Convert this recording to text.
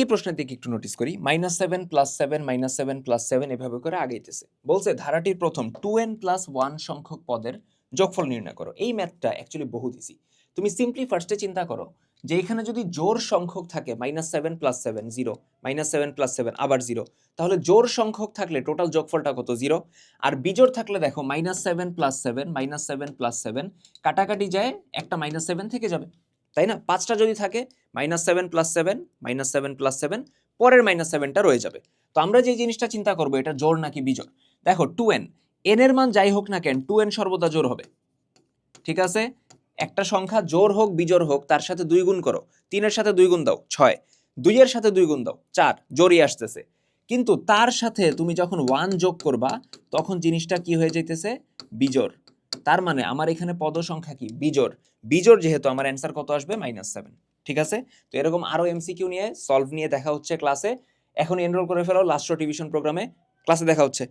এই প্রশ্নের দিকে একটু নোটিস করি। Minus seven plus seven minus seven plus seven এভাবে করে আগাইতেছে। বলছে, ধারাটির প্রথম টু এন প্লাস ওয়ান সংখ্যক পদের যোগফল নির্ণয় করো। এই ম্যাথটা অ্যাকচুয়ালি বহুত ইজি তুমি সিম্পলি ফার্স্টে চিন্তা করো যে এখানে যদি জোর সংখ্যক থাকে minus seven plus seven zero minus seven plus seven আবার জিরো তাহলে জোর সংখ্যক থাকলে টোটাল যোগফলটা কত? জিরো আর বিজোর থাকলে দেখো minus seven plus seven minus seven plus seven কাটাকাটি যায় একটা মাইনাস সেভেন থেকে যাবে। তাই না? পাঁচটা যদি থাকে minus seven plus seven minus seven plus seven পরের মাইনাস সেভেনটা রয়ে যাবে। তো আমরা যে জিনিসটা চিন্তা করব, এটা জোর নাকি বিজোর দেখো টু এন এন এর মান যাই হোক না কেন টু এন সর্বদা জোর হবে। ঠিক আছে? একটা সংখ্যা জোর হোক বিজোর হোক, তার সাথে দুই গুণ করো। তিনের সাথে দুই গুণ দাও, ছয়। দুইয়ের সাথে দুই গুণ দাও, চার। জোরই আসতেছে। কিন্তু তার সাথে তুমি যখন ওয়ান যোগ করবা, তখন জিনিসটা কি হয়ে যাইতেছে? বিজোড়। তার মানে আমার এখানে পদ সংখ্যা কি? বিজোর বিজোর যেহেতু আমার অ্যান্সার কত আসবে? মাইনাস সেভেন ঠিক আছে? তো এরকম আরও এমসিকিউ নিয়ে সলভ নিয়ে দেখা হচ্ছে ক্লাসে এখন এনরোল করে ফেলো লাস্ট টিভিশন প্রোগ্রামে ক্লাসে দেখা হচ্ছে।